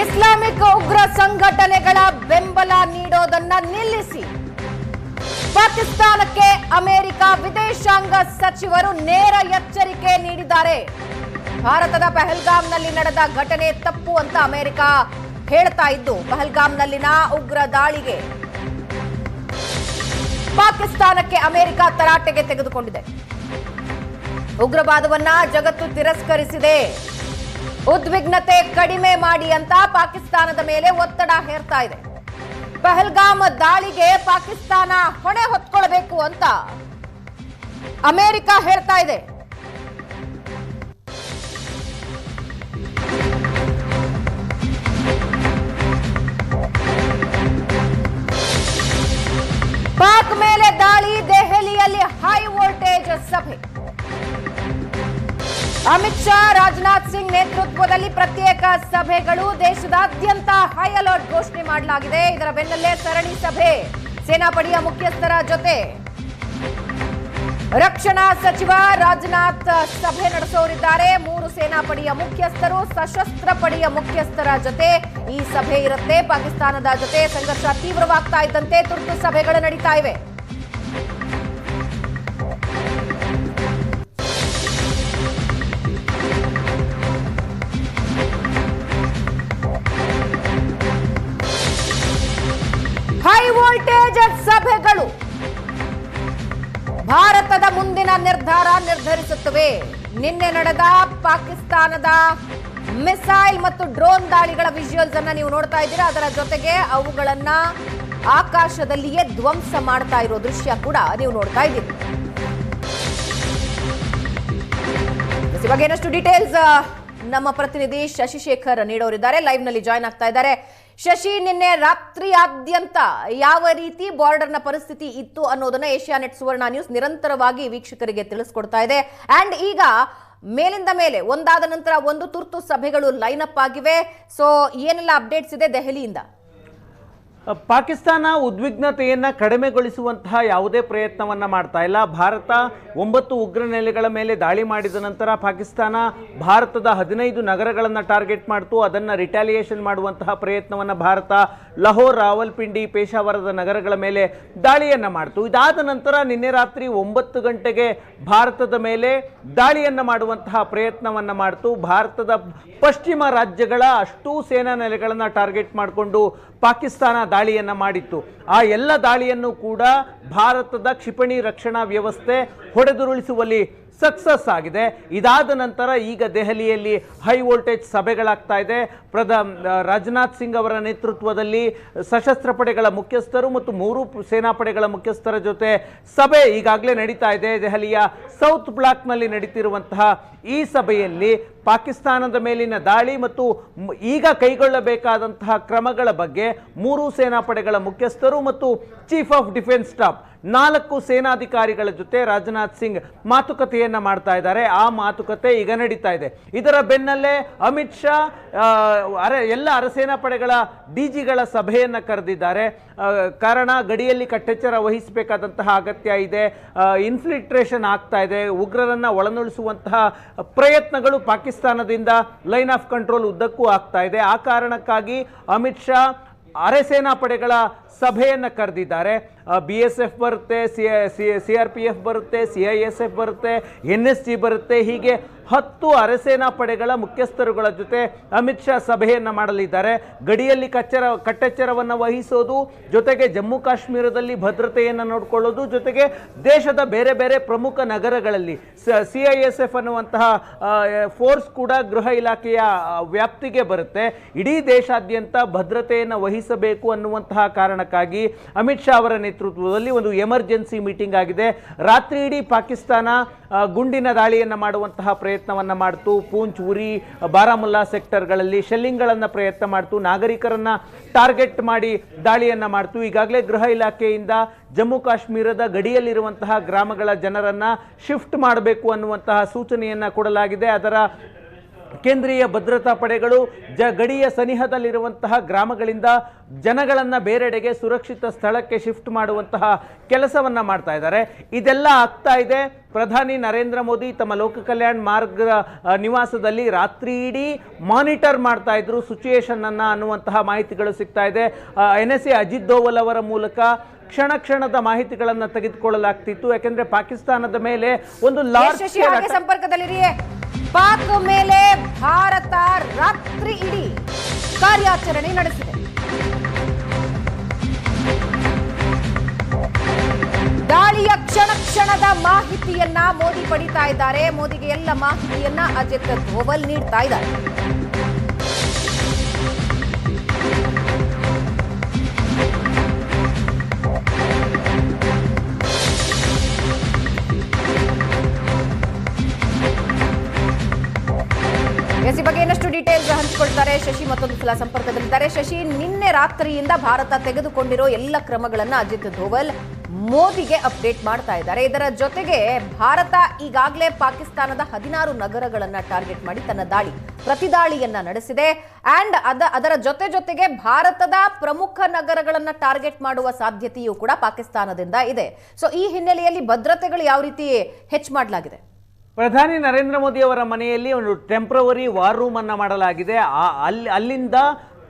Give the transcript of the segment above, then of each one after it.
Islamic ಉಗ್ರ ಸಂಘಟನೆಗಳ ಬೆಂಬಲ ನೀಡೋದನ್ನ ನಿಲ್ಲಿಸಿ. ಪಾಕಿಸ್ತಾನಕ್ಕೆ ಅಮೆರಿಕ ವಿದೇಶಾಂಗ ಸಚಿವರು ನೇರ ಎಚ್ಚರಿಕೆ ನೀಡಿದ್ದಾರೆ. ಭಾರತದ ಪಹಲ್ಗಾಮ್ನಲ್ಲಿ ನಡೆದ ಘಟನೆ ತಪ್ಪು ಅಂತ ಅಮೆರಿಕ ಹೇಳ್ತಾ ಇದ್ದು, ಪಹಲ್ಗಾಮ್ನಲ್ಲಿನ ಉಗ್ರ ದಾಳಿಗೆ. ಪಾಕಿಸ್ತಾನಕ್ಕೆ ಅಮೆರಿಕ ತರಾಟೆಗೆ ತೆಗೆದುಕೊಂಡಿದೆ. ಉಗ್ರವಾದವನ್ನ ಜಗತ್ತು ತಿರಸ್ಕರಿಸಿದೆ. ಉದ್ವಿಗ್ನತೆ ಕಡಿಮೆ ಮಾಡಿ ಅಂತ ಪಾಕಿಸ್ತಾನದ ಮೇಲೆ ಒತ್ತಡ ಹೇರ್ತಾ ಇದೆ. ಪಹಲ್ಗಾಮ್ ದಾಳಿಗೆ ಪಾಕಿಸ್ತಾನ ಹೊಣೆ ಹೊತ್ಕೊಳ್ಬೇಕು ಅಂತ ಅಮೆರಿಕ ಹೇಳ್ತಾ ಇದೆ. ಅಮಿತ್ ಶಾ, ರಾಜನಾಥ್ ಸಿಂಗ್ ನೇತೃತ್ವದಲ್ಲಿ ಪ್ರತ್ಯೇಕ ಸಭೆಗಳು ದೇಶದಾದ್ಯಂತ ಹೈ ಅಲರ್ಟ್ ಘೋಷಣೆ ಮಾಡಲಾಗಿದೆ. ಇದರ ಬೆನ್ನಲ್ಲೇ ಸರಣಿ ಸಭೆ. ಸೇನಾಪಡೆಯ ಮುಖ್ಯಸ್ಥರ ಜೊತೆ ರಕ್ಷಣಾ ಸಚಿವ ರಾಜನಾಥ್ ಸಭೆ ನಡೆಸೋರಿದ್ದಾರೆ. ಮೂರು ಸೇನಾಪಡೆಯ ಮುಖ್ಯಸ್ಥರು, ಸಶಸ್ತ್ರ ಪಡೆಯ ಮುಖ್ಯಸ್ಥರ ಜೊತೆ ಈ ಸಭೆ ಇರುತ್ತೆ. ಪಾಕಿಸ್ತಾನದ ಜೊತೆ ಸಂಘರ್ಷ ತೀವ್ರವಾಗ್ತಾ ಇದ್ದಂತೆ ತುರ್ತು ಸಭೆಗಳು ನಡೀತಾ ಇವೆ. ವೋಲ್ಟೇಜ್ ಸಭೆಗಳು. ಭಾರತದ ಮುಂದಿನ ನಿರ್ಧಾರ ನಿರ್ಧರಿಸುತ್ತವೆ. ನಿನ್ನೆ ನಡೆದ ಪಾಕಿಸ್ತಾನದ ಮಿಸೈಲ್ ಮತ್ತು ಡ್ರೋನ್ ದಾಳಿಗಳ ವಿಜುವಲ್ಸ್ ಅನ್ನ ನೀವು ನೋಡ್ತಾ ಇದ್ದೀರಾ. ಅದರ ಜೊತೆಗೆ ಅವುಗಳನ್ನ ಆಕಾಶದಲ್ಲಿಯೇ ಧ್ವಂಸ ಮಾಡ್ತಾ ಇರೋ ದೃಶ್ಯ ಕೂಡ ನೀವು ನೋಡ್ತಾ ಇದ್ದೀರಿ. ಇವಾಗ ಏನಷ್ಟು ಡೀಟೇಲ್ಸ್ ನಮ್ಮ ಪ್ರತಿನಿಧಿ ಶಶಿಶೇಖರ್ ನೀಡೋರಿದ್ದಾರೆ. ಲೈವ್ನಲ್ಲಿ ಜಾಯ್ನ್ ಆಗ್ತಾ ಇದ್ದಾರೆ. ಶಶಿ ನಿನ್ನೆ ರಾತ್ರಿಯಾದ್ಯಂತ ಯಾವ ರೀತಿ ಬಾರ್ಡರ್ನ ಪರಿಸ್ಥಿತಿ ಇತ್ತು ಅನ್ನೋದನ್ನ ಏಷ್ಯಾನೆಟ್ ಸುವರ್ಣ ನ್ಯೂಸ್ ನಿರಂತರವಾಗಿ ವೀಕ್ಷಕರಿಗೆ ತಿಳಿಸ್ಕೊಡ್ತಾ ಇದೆ. ಅಂಡ್ ಈಗ ಮೇಲಿಂದ ಮೇಲೆ ಒಂದಾದ ನಂತರ ಒಂದು ತುರ್ತು ಸಭೆಗಳು ಲೈನ್ ಅಪ್ ಆಗಿವೆ. ಸೊ ಏನೆಲ್ಲ ಅಪ್ಡೇಟ್ಸ್ ಇದೆ ದೆಹಲಿಯಿಂದ? ಪಾಕಿಸ್ತಾನ ಉದ್ವಿಗ್ನತೆಯನ್ನು ಕಡಿಮೆಗೊಳಿಸುವಂತಹ ಯಾವುದೇ ಪ್ರಯತ್ನವನ್ನು ಮಾಡ್ತಾ ಇಲ್ಲ. ಭಾರತ ಒಂಬತ್ತು ಉಗ್ರ ನೆಲೆಗಳ ಮೇಲೆ ದಾಳಿ ಮಾಡಿದ ನಂತರ ಪಾಕಿಸ್ತಾನ ಭಾರತದ ಹದಿನೈದು ನಗರಗಳನ್ನು ಟಾರ್ಗೆಟ್ ಮಾಡ್ತು. ಅದನ್ನು ರಿಟಾಲಿಯೇಷನ್ ಮಾಡುವಂತಹ ಪ್ರಯತ್ನವನ್ನು ಭಾರತ ಲಹೋರ್ ರಾವಲ್ಪಿಂಡಿ ಪೇಶಾವರದ ನಗರಗಳ ಮೇಲೆ ದಾಳಿಯನ್ನು ಮಾಡ್ತು. ಇದಾದ ನಂತರ ನಿನ್ನೆ ರಾತ್ರಿ ಒಂಬತ್ತು ಗಂಟೆಗೆ ಭಾರತದ ಮೇಲೆ ದಾಳಿಯನ್ನು ಮಾಡುವಂತಹ ಪ್ರಯತ್ನವನ್ನು ಮಾಡ್ತು. ಭಾರತದ ಪಶ್ಚಿಮ ರಾಜ್ಯಗಳ ಅಷ್ಟೂ ಸೇನಾ ನೆಲೆಗಳನ್ನು ಟಾರ್ಗೆಟ್ ಮಾಡಿಕೊಂಡು ಪಾಕಿಸ್ತಾನ ದಾಳಿಯನ್ನು ಮಾಡಿತ್ತು. ಆ ಎಲ್ಲ ದಾಳಿಯನ್ನು ಕೂಡ ಭಾರತದ ಕ್ಷಿಪಣಿ ರಕ್ಷಣಾ ವ್ಯವಸ್ಥೆ ಹೊಡೆದುರುಳಿಸುವಲ್ಲಿ ಸಕ್ಸಸ್ ಆಗಿದೆ. ಇದಾದ ನಂತರ ಈಗ ದೆಹಲಿಯಲ್ಲಿ ಹೈ ವೋಲ್ಟೇಜ್ ಸಭೆಗಳಾಗ್ತಾ ಇದೆ. ಪ್ರಧ ರಾಜನಾಥ್ ಸಿಂಗ್ ಅವರ ನೇತೃತ್ವದಲ್ಲಿ ಸಶಸ್ತ್ರ ಪಡೆಗಳ ಮುಖ್ಯಸ್ಥರು ಮತ್ತು ಮೂರು ಸೇನಾಪಡೆಗಳ ಮುಖ್ಯಸ್ಥರ ಜೊತೆ ಸಭೆ ಈಗಾಗಲೇ ನಡೀತಾ ಇದೆ. ದೆಹಲಿಯ ಸೌತ್ ಬ್ಲಾಕ್ನಲ್ಲಿ ನಡೀತಿರುವಂತಹ ಈ ಸಭೆಯಲ್ಲಿ ಪಾಕಿಸ್ತಾನದ ಮೇಲಿನ ದಾಳಿ ಮತ್ತು ಈಗ ಕೈಗೊಳ್ಳಬೇಕಾದಂತಹ ಕ್ರಮಗಳ ಬಗ್ಗೆ ಮೂರು ಸೇನಾಪಡೆಗಳ ಮುಖ್ಯಸ್ಥರು ಮತ್ತು ಚೀಫ್ ಆಫ್ ಡಿಫೆನ್ಸ್ ಸ್ಟಾಫ್ ನಾಲ್ಕು ಸೇನಾಧಿಕಾರಿಗಳ ಜೊತೆ ರಾಜನಾಥ್ ಸಿಂಗ್ ಮಾತುಕತೆಯನ್ನ ಮಾಡ್ತಾ ಇದ್ದಾರೆ. ಆ ಮಾತುಕತೆ ಈಗ ನಡೀತಾ ಇದೆ. ಇದರ ಬೆನ್ನಲ್ಲೇ ಅಮಿತ್ ಶಾ ಅರೆ, ಎಲ್ಲ ಅರಸೇನಾ ಪಡೆಗಳ ಡಿಜಿಗಳ ಸಭೆಯನ್ನು ಕರೆದಿದ್ದಾರೆ. ಕಾರಣ ಗಡಿಯಲ್ಲಿ ಕಟ್ಟೆಚ್ಚರ ವಹಿಸಬೇಕಾದಂತಹ ಅಗತ್ಯ ಇದೆ. ಇನ್ಫಿಲ್ಟ್ರೇಷನ್ ಆಗ್ತಾ ಇದೆ. ಉಗ್ರರನ್ನ ಒಳನುಳಿಸುವಂತಹ ಪ್ರಯತ್ನಗಳು ಪಾಕಿಸ್ತಾನದಿಂದ ಲೈನ್ ಆಫ್ ಕಂಟ್ರೋಲ್ ಉದ್ದಕ್ಕೂ ಆಗ್ತಾ ಇದೆ. ಆ ಕಾರಣಕ್ಕಾಗಿ ಅಮಿತ್ ಶಾ ಅರೆಸೇನಾ ಪಡೆಗಳ ಸಭೆಯನ್ನು ಕರೆದಿದ್ದಾರೆ. ಬಿ ಎಸ್ ಎಫ್ ಬರುತ್ತೆ C C R P F ಬರುತ್ತೆ, ಸಿ ಐ ಎಸ್ ಎಫ್ ಬರುತ್ತೆ, ಎನ್ ಎಸ್ ಜಿ ಬರುತ್ತೆ, ಹೀಗೆ ಹತ್ತು ಅರೆಸೇನಾ ಪಡೆಗಳ ಮುಖ್ಯಸ್ಥರುಗಳ ಜೊತೆ ಅಮಿತ್ ಶಾ ಸಭೆಯನ್ನು ಮಾಡಲಿದ್ದಾರೆ. ಗಡಿಯಲ್ಲಿ ಕಚ್ಚರ ಕಟ್ಟೆಚ್ಚರವನ್ನು ವಹಿಸೋದು, ಜೊತೆಗೆ ಜಮ್ಮು ಕಾಶ್ಮೀರದಲ್ಲಿ ಭದ್ರತೆಯನ್ನು ನೋಡಿಕೊಳ್ಳೋದು, ಜೊತೆಗೆ ದೇಶದ ಬೇರೆ ಬೇರೆ ಪ್ರಮುಖ ನಗರಗಳಲ್ಲಿ ಸಿ ಐ ಎಸ್ ಎಫ್ ಅನ್ನುವಂತಹ ಫೋರ್ಸ್ ಕೂಡ ಗೃಹ ಇಲಾಖೆಯ ವ್ಯಾಪ್ತಿಗೆ ಬರುತ್ತೆ. ಇಡೀ ದೇಶಾದ್ಯಂತ ಭದ್ರತೆಯನ್ನು ವಹಿಸಬೇಕು ಅನ್ನುವಂತಹ ಕಾರಣಕ್ಕಾಗಿ ಅಮಿತ್ ಶಾ ಅವರ ನೇತೃತ್ವದಲ್ಲಿ ಒಂದು ಎಮರ್ಜೆನ್ಸಿ ಮೀಟಿಂಗ್ ಆಗಿದೆ. ರಾತ್ರಿ ಇಡೀ ಪಾಕಿಸ್ತಾನ ಗುಂಡಿನ ದಾಳಿಯನ್ನು ಮಾಡುವಂತಹ ಪ್ರಯತ್ನವನ್ನು ಮಾಡ್ತು, ಪೂಂಚ್ ಉರಿ, ಬಾರಾಮುಲ್ಲಾ ಸೆಕ್ಟರ್ಗಳಲ್ಲಿ ಶೆಲ್ಲಿಂಗ್ಗಳನ್ನು ಪ್ರಯತ್ನ ಮಾಡ್ತು, ನಾಗರಿಕರನ್ನ ಟಾರ್ಗೆಟ್ ಮಾಡಿ ದಾಳಿಯನ್ನು ಮಾಡ್ತು. ಈಗಾಗಲೇ ಗೃಹ ಇಲಾಖೆಯಿಂದ ಜಮ್ಮು ಕಾಶ್ಮೀರದ ಗಡಿಯಲ್ಲಿರುವಂತಹ ಗ್ರಾಮಗಳ ಜನರನ್ನ ಶಿಫ್ಟ್ ಮಾಡಬೇಕು ಅನ್ನುವಂತಹ ಸೂಚನೆಯನ್ನ ಕೊಡಲಾಗಿದೆ. ಅದರ ಕೇಂದ್ರೀಯ ಭದ್ರತಾ ಪಡೆಗಳು ಜ ಗಡಿಯ ಸನಿಹದಲ್ಲಿರುವಂತಹ ಗ್ರಾಮಗಳಿಂದ ಜನಗಳನ್ನು ಬೇರೆಡೆಗೆ ಸುರಕ್ಷಿತ ಸ್ಥಳಕ್ಕೆ ಶಿಫ್ಟ್ ಮಾಡುವಂತಹ ಕೆಲಸವನ್ನು ಮಾಡ್ತಾ ಇದ್ದಾರೆ. ಇದೆಲ್ಲ ಆಗ್ತಾ ಇದೆ. ಪ್ರಧಾನಿ ನರೇಂದ್ರ ಮೋದಿ ತಮ್ಮ ಲೋಕ ಕಲ್ಯಾಣ ಮಾರ್ಗ ನಿವಾಸದಲ್ಲಿ ರಾತ್ರಿ ಇಡೀ ಮಾನಿಟರ್ ಮಾಡ್ತಾ ಇದ್ರು. ಸಿಚುಯೇಷನ್ ಅನ್ನ ಅನ್ನುವಂತಹ ಮಾಹಿತಿಗಳು ಸಿಗ್ತಾ ಇದೆ. N S A Ajit Doval ಅವರ ಮೂಲಕ ಕ್ಷಣ ಕ್ಷಣದ ಮಾಹಿತಿಗಳನ್ನು ತೆಗೆದುಕೊಳ್ಳಲಾಗ್ತಿತ್ತು. ಯಾಕೆಂದ್ರೆ ಪಾಕಿಸ್ತಾನದ ಮೇಲೆ ಒಂದು ಲಾರ್ಜ್ ಸಂಪರ್ಕದಲ್ಲಿರಿ ಪಾಕ್ ಮೇಲೆ ಭಾರತ ರಾತ್ರಿ ಇಡೀ ಕಾರ್ಯಾಚರಣೆ ನಡೆಸಿದೆ. ದಾಳಿಯ ಕ್ಷಣ ಕ್ಷಣದ ಮಾಹಿತಿಯನ್ನ ಮೋದಿ ಪಡಿತಾ ಇದ್ದಾರೆ. ಮೋದಿಗೆ ಎಲ್ಲ ಮಾಹಿತಿಯನ್ನ ಅಜಿತ್ ಧೋವಲ್ ನೀಡ್ತಾ ಇದ್ದಾರೆ. ಶಶಿ ಮತ್ತೊಂದು ಸಲ ಸಂಪರ್ಕದಲ್ಲಿದ್ದಾರೆ ಶಶಿ ನಿನ್ನೆ ರಾತ್ರಿಯಿಂದ ಭಾರತ ತೆಗೆದುಕೊಂಡಿರೋ ಎಲ್ಲ ಕ್ರಮಗಳನ್ನ ಅಜಿತ್ ಧೋವಲ್ ಮೋದಿಗೆ ಅಪ್ಡೇಟ್ ಮಾಡ್ತಾ ಇದ್ದಾರೆ. ಇದರ ಜೊತೆಗೆ ಭಾರತ ಈಗಾಗಲೇ ಪಾಕಿಸ್ತಾನದ ಹದಿನಾರು ನಗರಗಳನ್ನ ಟಾರ್ಗೆಟ್ ಮಾಡಿ ತನ್ನ ದಾಳಿ, ಪ್ರತಿದಾಳಿಯನ್ನ ನಡೆಸಿದೆ. ಅಂಡ್ ಅದ, ಅದರ ಜೊತೆ ಜೊತೆಗೆ ಭಾರತದ ಪ್ರಮುಖ ನಗರಗಳನ್ನ ಟಾರ್ಗೆಟ್ ಮಾಡುವ ಸಾಧ್ಯತೆಯೂ ಕೂಡ ಪಾಕಿಸ್ತಾನದಿಂದ ಇದೆ. ಸೊ ಈ ಹಿನ್ನೆಲೆಯಲ್ಲಿ ಭದ್ರತೆಗಳು ಯಾವ ರೀತಿ ಹೆಚ್ಚು ಮಾಡಲಾಗಿದೆ? ಪ್ರಧಾನಿ ನರೇಂದ್ರ ಮೋದಿ ಅವರ ಮನೆಯಲ್ಲಿ ಒಂದು ಟೆಂಪ್ರವರಿ ವಾರ್ ರೂಮ್ ಅನ್ನು ಮಾಡಲಾಗಿದೆ. ಅಲ್ಲಿ ಅಲ್ಲಿಂದ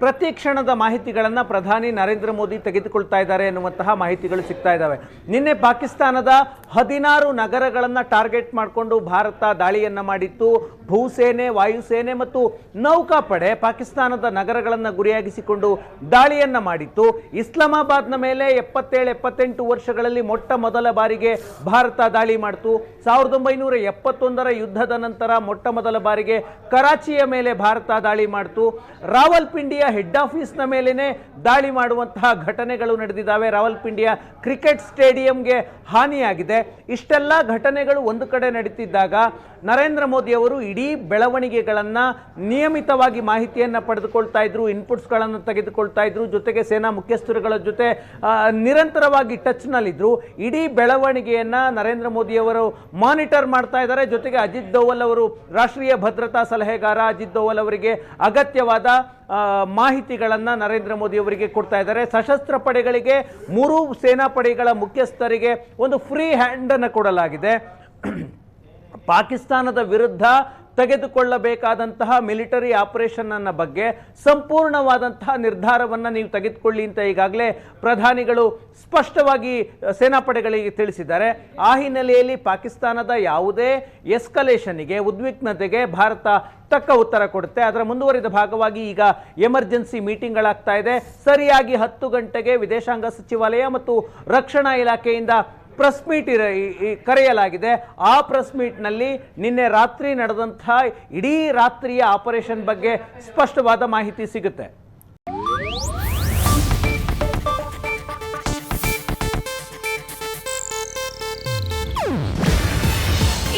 ಪ್ರತಿ ಕ್ಷಣದ ಮಾಹಿತಿಗಳನ್ನು ಪ್ರಧಾನಿ ನರೇಂದ್ರ ಮೋದಿ ತೆಗೆದುಕೊಳ್ತಾ ಇದ್ದಾರೆ ಎನ್ನುವಂತಹ ಮಾಹಿತಿಗಳು ಸಿಗ್ತಾ ಇದ್ದಾವೆ. ನಿನ್ನೆ ಪಾಕಿಸ್ತಾನದ ಹದಿನಾರು ನಗರಗಳನ್ನು ಟಾರ್ಗೆಟ್ ಮಾಡಿಕೊಂಡು ಭಾರತ ದಾಳಿಯನ್ನ ಮಾಡಿತ್ತು. ಭೂಸೇನೆ, ವಾಯುಸೇನೆ ಮತ್ತು ನೌಕಾಪಡೆ ಪಾಕಿಸ್ತಾನದ ನಗರಗಳನ್ನು ಗುರಿಯಾಗಿಸಿಕೊಂಡು ದಾಳಿಯನ್ನ ಮಾಡಿತ್ತು. ಇಸ್ಲಾಮಾಬಾದ್ನ ಮೇಲೆ ಎಪ್ಪತ್ತೇಳು, ಎಪ್ಪತ್ತೆಂಟು ವರ್ಷಗಳಲ್ಲಿ ಮೊಟ್ಟ ಮೊದಲ ಬಾರಿಗೆ ಭಾರತ ದಾಳಿ ಮಾಡಿತು. ಸಾವಿರದ ಒಂಬೈನೂರ ಎಪ್ಪತ್ತೊಂದರ ಯುದ್ಧದ ನಂತರ ಮೊಟ್ಟ ಮೊದಲ ಬಾರಿಗೆ ಕರಾಚಿಯ ಮೇಲೆ ಭಾರತ ದಾಳಿ ಮಾಡಿತು. ರಾವಲ್ಪಿಂಡಿಯ ಹೆಡ್ ಆಫೀಸ್ನ ಮೇಲೇ ದಾಳಿ ಮಾಡುವಂತಹ ಘಟನೆಗಳು ನಡೆದಿದ್ದಾವೆ. ರಾವಲ್ಪಿಂಡಿಯ ಕ್ರಿಕೆಟ್ ಸ್ಟೇಡಿಯಂಗೆ ಹಾನಿಯಾಗಿದೆ. ಇಷ್ಟೆಲ್ಲ ಘಟನೆಗಳು ಒಂದು ಕಡೆ ನಡೀತಿದ್ದಾಗ ನರೇಂದ್ರ ಮೋದಿ ಅವರು ಇಡೀ ಬೆಳವಣಿಗೆಗಳನ್ನು ನಿಯಮಿತವಾಗಿ ಮಾಹಿತಿಯನ್ನು ಪಡೆದುಕೊಳ್ತಾ ಇದ್ರು ಇನ್ಪುಟ್ಸ್ಗಳನ್ನು ತೆಗೆದುಕೊಳ್ತಾ ಇದ್ರು, ಜೊತೆಗೆ ಸೇನಾ ಮುಖ್ಯಸ್ಥರುಗಳ ಜೊತೆ ನಿರಂತರವಾಗಿ ಟಚ್ನಲ್ಲಿದ್ದರು ಇಡೀ ಬೆಳವಣಿಗೆಯನ್ನು ನರೇಂದ್ರ ಮೋದಿ ಅವರು ಮಾನಿಟರ್ ಮಾಡ್ತಾ ಇದ್ದಾರೆ. ಜೊತೆಗೆ ಅಜಿತ್ ದೋವಲ್ ಅವರು ರಾಷ್ಟ್ರೀಯ ಭದ್ರತಾ ಸಲಹೆಗಾರ. ಅಜಿತ್ ದೋವಲ್ ಅವರಿಗೆ ಅಗತ್ಯವಾದ ಮಾಹಿತಿಗಳನ್ನು ನರೇಂದ್ರ ಮೋದಿ ಅವರಿಗೆ ಕೊಡ್ತಾ ಇದ್ದಾರೆ. ಸಶಸ್ತ್ರ ಪಡೆಗಳಿಗೆ, ಮೂರು ಸೇನಾ ಪಡೆಗಳ ಮುಖ್ಯಸ್ಥರಿಗೆ ಒಂದು ಫ್ರೀ ಹ್ಯಾಂಡನ್ನು ಕೊಡಲಾಗಿದೆ. ಪಾಕಿಸ್ತಾನದ ವಿರುದ್ಧ ತೆಗೆದುಕೊಳ್ಳಬೇಕಾದಂತಹ ಮಿಲಿಟರಿ ಆಪರೇಷನ್ ಅನ್ನ ಬಗ್ಗೆ ಸಂಪೂರ್ಣವಾದಂತಹ ನಿರ್ಧಾರವನ್ನು ನೀವು ತೆಗೆದುಕೊಳ್ಳಿ ಅಂತ ಈಗಾಗಲೇ ಪ್ರಧಾನಿಗಳು ಸ್ಪಷ್ಟವಾಗಿ ಸೇನಾಪಡೆಗಳಿಗೆ ತಿಳಿಸಿದ್ದಾರೆ. ಆ ಹಿನ್ನೆಲೆಯಲ್ಲಿ ಪಾಕಿಸ್ತಾನದ ಯಾವುದೇ ಎಸ್ಕಲೇಷನ್ಗೆ ಉದ್ವಿಗ್ನತೆಗೆ ಭಾರತ ತಕ್ಕ ಉತ್ತರ ಕೊಡುತ್ತೆ. ಅದರ ಮುಂದುವರಿದ ಭಾಗವಾಗಿ ಈಗ ಎಮರ್ಜೆನ್ಸಿ ಮೀಟಿಂಗ್ಗಳಾಗ್ತಾ ಇದೆ. ಸರಿಯಾಗಿ ಹತ್ತು ಗಂಟೆಗೆ ವಿದೇಶಾಂಗ ಸಚಿವಾಲಯ ಮತ್ತು ರಕ್ಷಣಾ ಇಲಾಖೆಯಿಂದ ಪ್ರೆಸ್ ಮೀಟ್ ಇರ ಕರೆಯಲಾಗಿದೆ. ಆ ಪ್ರೆಸ್ ಮೀಟ್ನಲ್ಲಿ ನಿನ್ನೆ ರಾತ್ರಿ ನಡೆದಂಥ ಇಡೀ ರಾತ್ರಿಯ ಆಪರೇಷನ್ ಬಗ್ಗೆ ಸ್ಪಷ್ಟವಾದ ಮಾಹಿತಿ ಸಿಗುತ್ತೆ.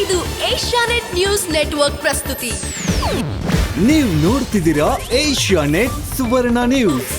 ಇದು ಏಷ್ಯಾನೆಟ್ ನ್ಯೂಸ್ ನೆಟ್ವರ್ಕ್ ಪ್ರಸ್ತುತಿ. ನೀವು ನೋಡ್ತಿದ್ದೀರಾ ಏಷ್ಯಾ ನೆಟ್ ಸುವರ್ಣ ನ್ಯೂಸ್.